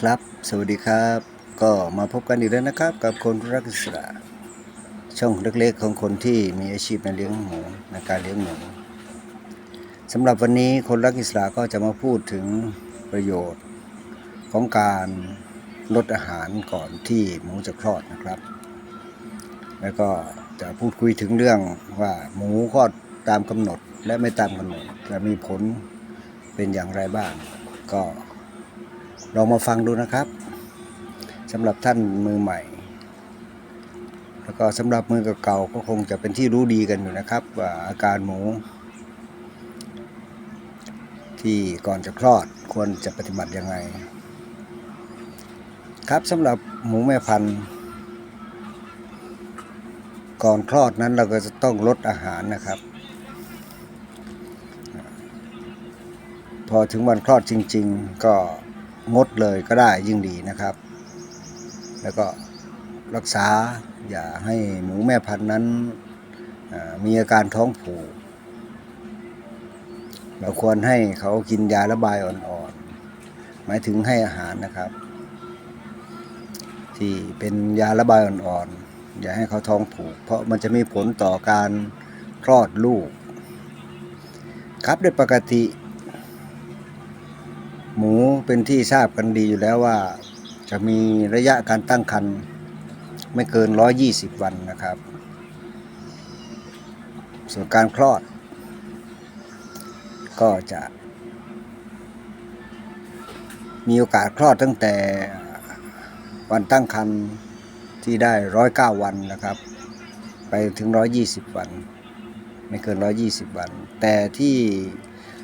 ครับ สวัสดีครับ ก็มาพบกันอีกแล้วนะครับ กับคนรักอิสระช่องเล็กๆของคนที่มีอาชีพในเลี้ยงหมูในการเลี้ยงหมูสำหรับวันนี้คนรักอิสระก็จะมาพูดถึงประโยชน์ของการลดอาหารก่อนที่หมูจะคลอดนะครับ แล้วก็จะพูดคุยถึงเรื่องว่าหมูคลอดตามกำหนดและไม่ตามกำหนดจะมีผลเป็นอย่างไรบ้าง ก็ ลองมาฟังดูนะครับสำหรับท่านมือใหม่ แล้วก็สำหรับมือเก่าก็คงจะเป็นที่รู้ดีกันอยู่นะครับว่าอาการหมู ที่ก่อนจะคลอดควรจะปฏิบัติยังไง ครับสำหรับหมูแม่พันธุ์ก่อนคลอดนั้นเราก็จะต้องลดอาหารนะครับ พอถึงวันคลอดจริง ๆ ก็ งดเลยก็ได้ยิ่งดีนะครับ แล้วก็รักษาอย่าให้หมูแม่พันธุ์นั้นมีอาการท้องผูกเราควรให้เขากินยาระบายอ่อนๆ หมายถึงให้อาหารนะครับ ที่เป็นยาระบายอ่อนๆ อย่าให้เขาท้องผูก เพราะมันจะมีผลต่อการคลอดลูก ครับโดยปกติ หมูเป็นที่ทราบกันดีอยู่แล้วว่า จะมีระยะการตั้งครรภ์ไม่เกิน 120 วันนะครับ ส่วนการคลอด ก็จะ มีโอกาสคลอดตั้งแต่วันตั้งครรภ์ที่ได้ 109 วันนะครับ ไปถึง 120 วัน ไม่เกิน 120 วัน แต่ที่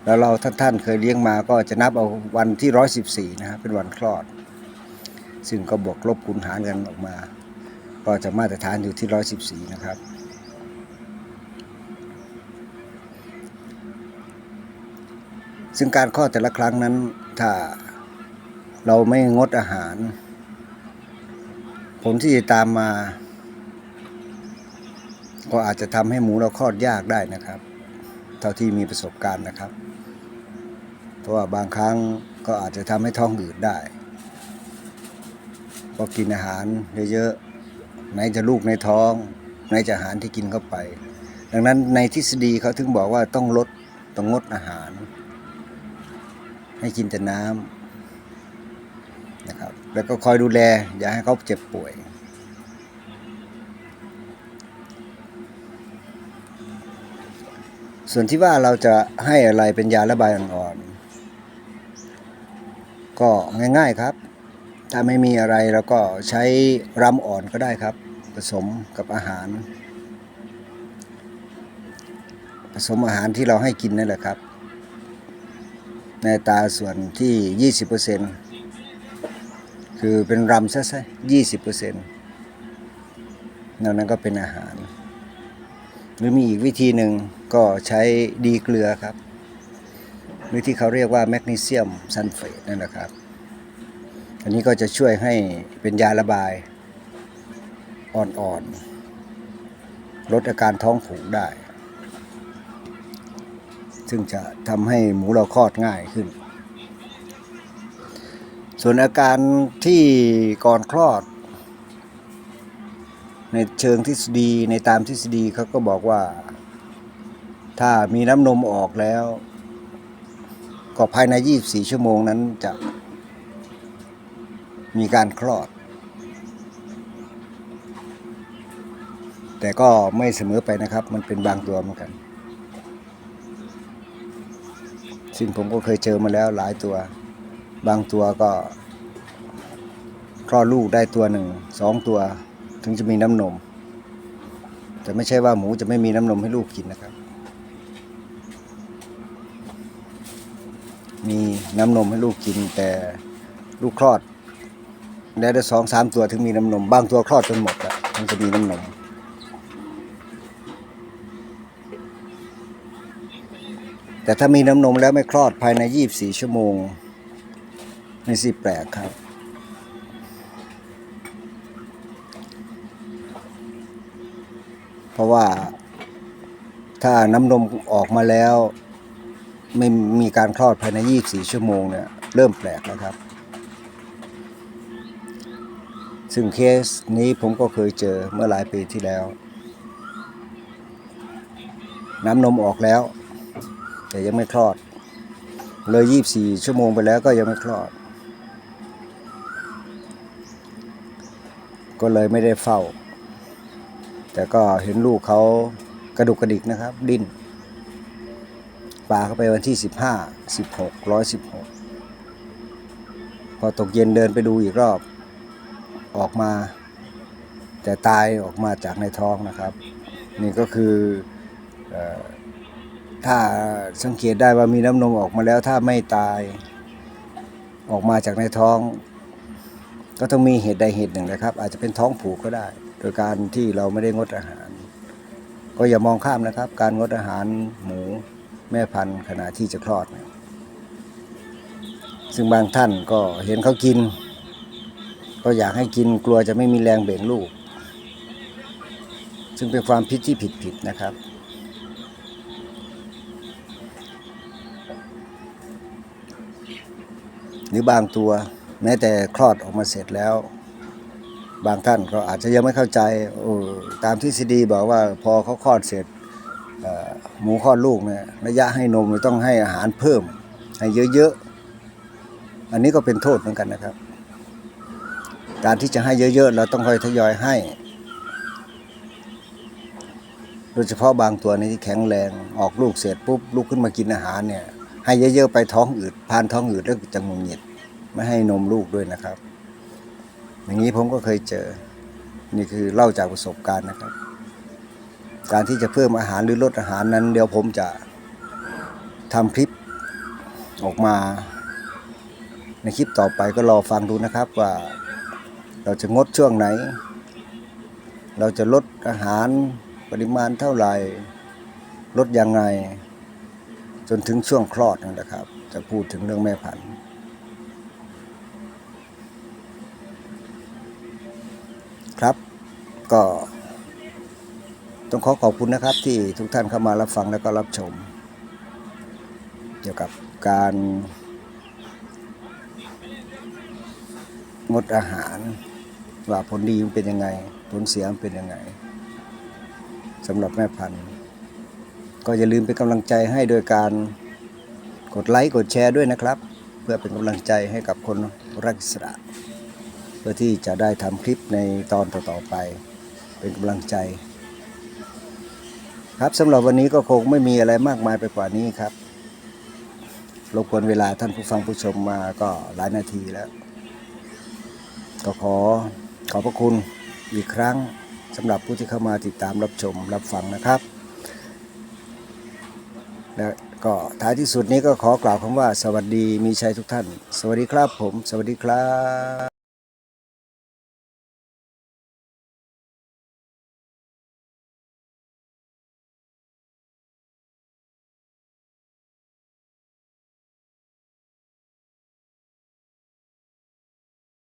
เราเราท่านท่านเคยเลี้ยงมาก็จะนับเอาวันที่ 114 นะครับเป็นวันคลอด ซึ่งก็บวกลบคูณหารกันออกมา ก็จะมาตรฐานอยู่ที่ 114 นะครับ ซึ่งการคลอดแต่ละครั้งนั้นถ้าเราไม่งดอาหาร ผลที่จะตามมา ก็อาจจะทำให้หมูเราคลอดยากได้นะครับ เท่าที่มีประสบการณ์นะครับ เพราะว่าบางครั้งก็อาจจะทำให้ท้องอืดได้พราะกินอาหารเยอะๆไหนจะลูกในท้องไหนจะอาหารที่กินเข้าไป ดังนั้นในทฤษฎีเขาถึงบอกว่าต้องลดต้องงดอาหาร ให้กินแต่น้ำนะครับ แล้วก็คอยดูแลอย่าให้เขาเจ็บป่วย ส่วนที่ว่าเราจะให้อะไรเป็นยาระบายอ่อนๆก็ง่ายๆครับ ถ้าไม่มีอะไรเราก็ใช้รำอ่อนก็ได้ครับ ผสมกับอาหาร ผสมอาหารที่เราให้กินนั่นแหละครับ ในตาส่วนที่ 20%คือเป็นรำซะซะ20%นอกนั้นก็เป็นอาหาร หรือมีอีกวิธีหนึ่ง ก็ใช้ดีเกลือครับ หรือที่เขาเรียกว่าแมกนีเซียมซัลเฟตนั่นแหละครับ อันนี้ก็จะช่วยให้เป็นยาระบายอ่อนๆลดอาการท้องผูกได้ ซึ่งจะทำให้หมูเราคลอดง่ายขึ้น ส่วนอาการที่ก่อนคลอด ในเชิงทฤษฎีในตามทฤษฎีเขาก็บอกว่า ถ้ามีน้ำนมออกแล้ว ก็ภายใน 24 ชั่วโมงนั้นจะมีการคลอด แต่ก็ไม่เสมอไปนะครับ มันเป็นบางตัวเหมือนกัน ซึ่งผมก็เคยเจอมาแล้วหลายตัว บางตัวก็ คลอดลูกได้ตัวหนึ่งสองตัว ถึงจะมีน้ำนม แต่ไม่ใช่ว่าหมูจะไม่มีน้ำนมให้ลูกกินนะครับ มีน้ำนมให้ลูกกินแต่ลูกคลอดได้ได้สองสามตัวถึงมีน้ำนม บางตัวคลอดจนหมดแล้วถึงจะมีน้ำนมแต่ถ้ามีน้ำนมแล้วไม่คลอดภายใน 24 ชั่วโมงไม่สิแปลกครับ เพราะว่าถ้าน้ำนมออกมาแล้ว ไม่มีการคลอดภายใน 24 ชั่วโมงเนี่ยเริ่มแปลกแล้วครับ ซึ่งเคสนี้ผมก็เคยเจอเมื่อหลายปีที่แล้ว น้ำนมออกแล้ว แต่ยังไม่คลอด เลย 24 ชั่วโมงไปแล้วก็ยังไม่คลอด ก็เลยไม่ได้เฝ้า แต่ก็เห็นลูกเขากระดุกกระดิกนะครับ ดิ้น ปลาเข้าไปวันที่ 15 16 116 พอตกเย็นเดินไปดูอีกรอบ ออกมา แต่ตายออกมาจากในท้องนะครับ นี่ก็คือเออถ้าสังเกตได้ว่ามีน้ำนมออกมาแล้วถ้าไม่ตายออกมาจากในท้อง ก็ต้องมีเหตุใดเหตุหนึ่งนะครับ อาจจะเป็นท้องผูกก็ได้ โดยการที่เราไม่ได้งดอาหาร ก็อย่ามองข้ามนะครับ การงดอาหารหมู แม่พันธุ์ขณะที่จะคลอด ซึ่งบางท่านก็เห็นเขากิน ก็อยากให้กินกลัวจะไม่มีแรงเบ่งลูก ซึ่งเป็นความผิดที่ผิดๆนะครับหรือบางตัวแม้แต่คลอดออกมาเสร็จแล้ว บางท่านก็อาจจะยังไม่เข้าใจโอ้ตามทฤษฎีบอกว่าพอเขาคลอดเสร็จ หมูคลอดลูกเนี่ยระยะให้นมต้องให้อาหารเพิ่ม ให้เยอะๆ อันนี้ก็เป็นโทษเหมือนกันนะครับ การที่จะให้เยอะๆ เราต้องค่อยทยอยให้ โดยเฉพาะบางตัวนี้ที่แข็งแรงออกลูกเสร็จปุ๊บลุกขึ้นมากินอาหารเนี่ยให้เยอะๆไปท้องอืดพานท้องอืดแล้วจะงุนหงิดไม่ให้นมลูกด้วยนะครับ อย่างนี้ผมก็เคยเจอ นี่คือเล่าจากประสบการณ์นะครับ การที่จะเพิ่มอาหารหรือลดอาหารนั้น เดี๋ยวผมจะทำคลิปออกมา ในคลิปต่อไปก็รอฟังดูนะครับว่าเราจะงดช่วงไหน เราจะลดอาหารปริมาณเท่าไหร่ ลดยังไง จนถึงช่วงคลอดนั่นแหละครับ จะพูดถึงเรื่องแม่พันธุ์ครับก็ ต้องขอขอบคุณนะครับที่ทุกท่านเข้ามารับฟังแล้วก็รับชม เกี่ยวกับการงดอาหารว่าผลดีมันเป็นยังไง ผลเสียมันเป็นยังไงสำหรับแม่พันธุ์ ก็อย่าลืมเป็นกำลังใจให้โดยการกดไลค์กดแชร์ด้วยนะครับ เพื่อเป็นกำลังใจให้กับคนรักอิสระ เพื่อที่จะได้ทำคลิปในตอนต่อๆไป เป็นกำลังใจ ครับสำหรับวันนี้ก็คงไม่มีอะไรมากมายไปกว่านี้ครับรบกวนเวลาท่านผู้ฟังผู้ชมมาก็หลายนาทีแล้ว ก็ขอขอบพระคุณอีกครั้งสำหรับผู้ที่เข้ามาติดตามรับชมรับฟังนะครับ และก็ท้ายที่สุดนี้ก็ขอกล่าวคำว่า สวัสดีมีชัยทุกท่าน สวัสดีครับผม สวัสดีครับ